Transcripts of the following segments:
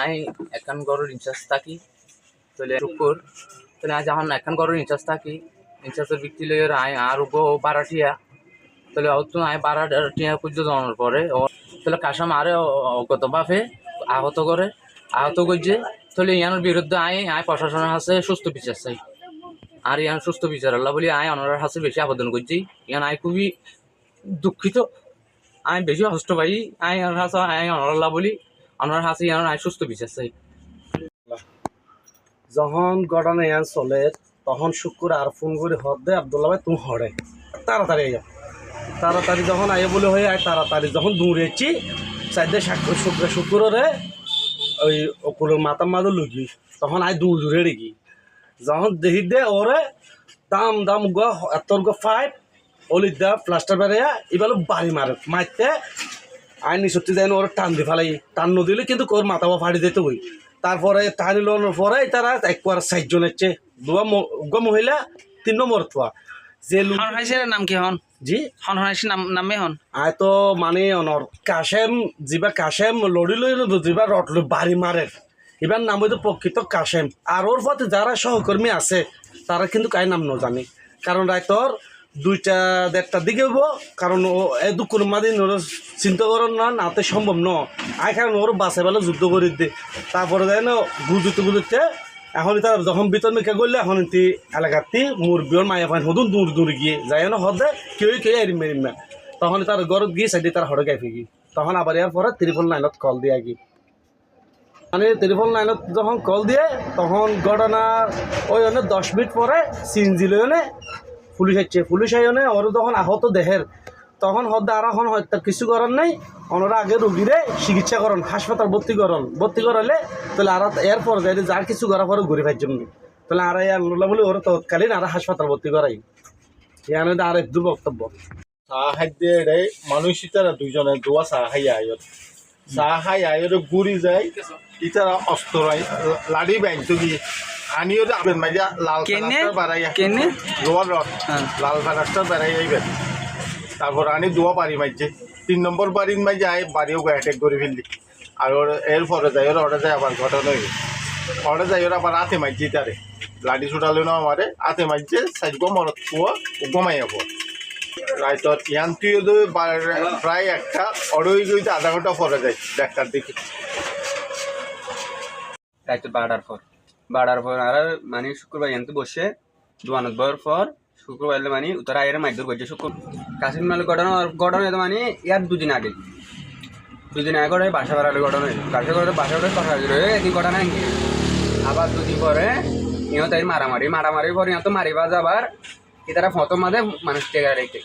I এখন গরুর in charge থাকি। তাহলে শুকুর তাহলে আজ যখন এখন গরুর ইনচার্জ থাকি। ইনচার্জের বিক্রি লইয়ের আই আর গো বারাটিয়া। তাহলে অত আই বারাটিয়া পুজো জানার পরে ও, তাহলে কাসাম আরে অগত বাপে, আহত করে, আহত করছে। তাহলে ইয়ানোর বিরুদ্ধে আই আই প্রশাসনের কাছে সুস্থ বিচার চাই। আর ইয়ান সুস্থ বিচার আল্লাহ বলি আই অনার কাছে বেশি আবেদন করছি। ইয়ান আই খুবই দুঃখিত। আমি বেশি কষ্ট পাই। আই অনার কাছে আই অনার বলি কাছে ইয়ান আই সুস্থ বিচার চাই যখন গড়ানো ইয়ান চলে, তখন শুক্র আর ফোন করে হদ দে আবদুল্লা ভাই, তুমি হরে। তাড়াতাড়ি আইয়া তাড়াতাড়ি যখন আইয়া বলে হয়ে আয়, তাড়াতাড়ি যখন দৌড়েছি চাইদে শুক্র শুক্ররে, ওই ওকুলো মাথা মাদো লুকি তখন আই দূর দূরে রেখি যখন দেখি দে ওরে, দাম দাম গা, এতর গো ফাইভ অলি দা প্লাস্টার বেড়াইয়া, এবার বাড়ি মারে মারতে আইনি সত্যি দেন ওর টান দি ফেলাই। টান নদিলে কিন্তু ওর মাথা ফাড়ি দিতে হই। তারপরে টানি লোনের পরে তারা একবার সাতজন হচ্ছে। দুয়া মহিলা তিন নম্বর থোয়া। যে হন নাম কি হন? জি? হন হাইছে নাম নামে হন? আয় তো মানে অনর। কাশেম যিবা কাশেম লড়ি লই যিবা রট লই বাড়ি মারে। এবার নাম হইতো প্রকৃত কাশেম। আর ওর পথে যারা সহকর্মী আছে তারা কিন্তু কাই নাম নজানি কারণ রায়তর দুইটা দেড়টার দিকে হইব, কারণ ও এ মাদিন ওর চিন্তা করেন না নাতে সম্ভব ন। আয় কারণ ওর বাসে বেলা যুদ্ধ করে দে। তারপরে দেয় না গুজুতে গুজুতে এখন তার যখন ভিতর মেখে করলে, এখন তি এলাকাতে মুরবিওর মায়া পান হদুন দূর দূর গিয়ে যাই না, হদে কেউ কেউ এরিম মেরিম না। তখন তার গরত গিয়ে সাইডে তার হড়ে গাইফে গিয়ে। তখন আবার ইয়ার পরে ত্রিপল লাইনত কল দিয়ে গিয়ে। মানে ত্রিপল লাইনত যখন কল দিয়ে, তখন ঘটনার ওই অনে দশ মিনিট পরে সিনজি লইনে পুলিশ আসছে পুলিশ আইনে ওর তখন আহত দেহের। তখন হদ্দে আর এখন হত্যা কিছু করার নাই। ওনারা আগে রুগীরে চিকিৎসা করেন, হাসপাতাল ভর্তি করেন। ভর্তি করালে তাহলে আর এরপর যাই যার কিছু করার পরে ঘুরে ফাইর জন্য। তাহলে আর আল্লাহ বলে ওরা তৎকালীন আর হাসপাতাল ভর্তি করাই। ইয়ানে আর এক বক্তব্য। চাহ খাদ্যেৰে মানুহ ইতাৰা দুইজনে দোৱা চাহ খাই আয়ত খাই আয়ত গুৰি যায় ইতাৰা অস্ত্ৰাই লাড়ি বাইনটো কি আনিও আবেন মাইয়া লাল কেনে? ফানাস্টার বাড়াই কেনে? লোয়ার রড হ্যাঁ। লাল ফানাস্টার বাড়াই আইবেন। তারপর আনি দোয়া বাড়ি মাইছে তিন নম্বর বাড়ির মাই যায় বাড়িও অ্যাটেক করে ফেললি। আর ওর এর পরে যায় ওর ওরা যায় আবার ঘটনা হয়ে ওরা যায় ওরা আবার হাতে মাইছে তারে। লাড়ি ছুটালো না আমারে হাতে মাইছে সাইড মরত কুয়া গমাইয়া পর রাইতর ইয়ান্তিও তো বা- প্রায় একটা অড়ই গইতে আধা ঘণ্টা পরে যায় ডাক্তার দেখি রাইতে বাড়ার পর। বাড়ার পর আর মানে শুক্রবার এনতে বসে দোয়ানত বয়ার পর শুক্রবার এলে মানে উত্তর আয়ের মাইদুর করছে শুক্র কাশিম মাল ঘটনা ঘটনা হয়তো মানে ইয়ার দুদিন আগে। দুদিন আগে করে বাসা বাড়ালে ঘটনা হয়েছে বাসা করে বাসা করে কথা হয়েছিল এই ঘটনা নাকি? আবার দুদিন পরে ইহঁত তাই মারামারি। মারামারি পর ইহঁত মারিবা যাবার তারা প্রথম মাঝে মানুষ টেকা রেখে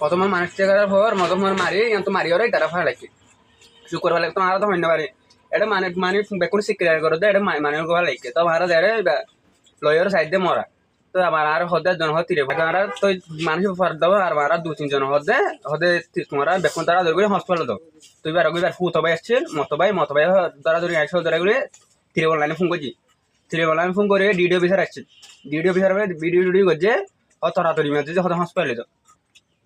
প্রথম মানুষ টেকার পর মতো মারি ইহঁত মারি ওরাই তারা ফাড়াইছে শুক্রবার তো আর তো পারে এটা মানে মানে বেকুন সিক্রিয়ার করে দেয় এটা মানে গোয়া লাগে তো ভাড়া দেয় লয়ার সাইড মরা তো আমার আর হদে জন হতে রে আর তো মানুষ ফার দাও আর মারা দু তিন হদে হদে তোমরা বেকুন তারা ধরে হসপিটাল দাও তুই বার গই বার ফুত ভাই আসছিল মত ভাই মত ভাই তারা ধরে আসল ধরে গেলে তিরিবল লাইনে ফোন করছি তিরিবল লাইনে ফোন করে ডিডি অফিসার আসছে ডিডি অফিসার ভিডিও ডিডি করছে ও তরাতরি মেয়েছে যে হদে হসপিটালে তো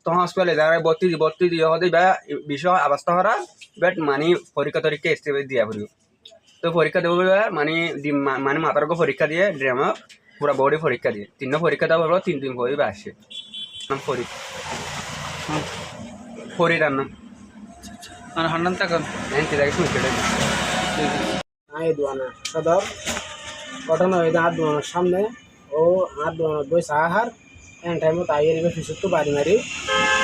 তো হসপিটালে যারা ভর্তি ভর্তি দিয়ে হদে বা বিষয় অবস্থা হরা বাট মানে পরীক্ষা তরীক্ষা এসে দিয়া পড়িব। তো পরীক্ষা দেবো মানে মানে উপর পরীক্ষা দিয়ে ড্রামা পুরা বডি পরীক্ষা দিয়ে। তিন পরীক্ষা দেওয়া হলো তিন দিন পরে আসে। নাম ফরিদ। ফরিদার নাম। মানে হন নাম তাকন হ্যাঁ সেটাকে শুনছে? আই দোয়ানা সদর। ঘটনা হয়েছে হাত দোয়ানোর সামনে ও হাত দোয়ানোর বই সাহার এন টাইমে তাই এর ফিসুর তো বাড়ি মারি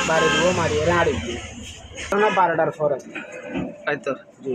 বাড়ি দিব মারি এর আড়ি দিই বারোটার পরে রাইতর জি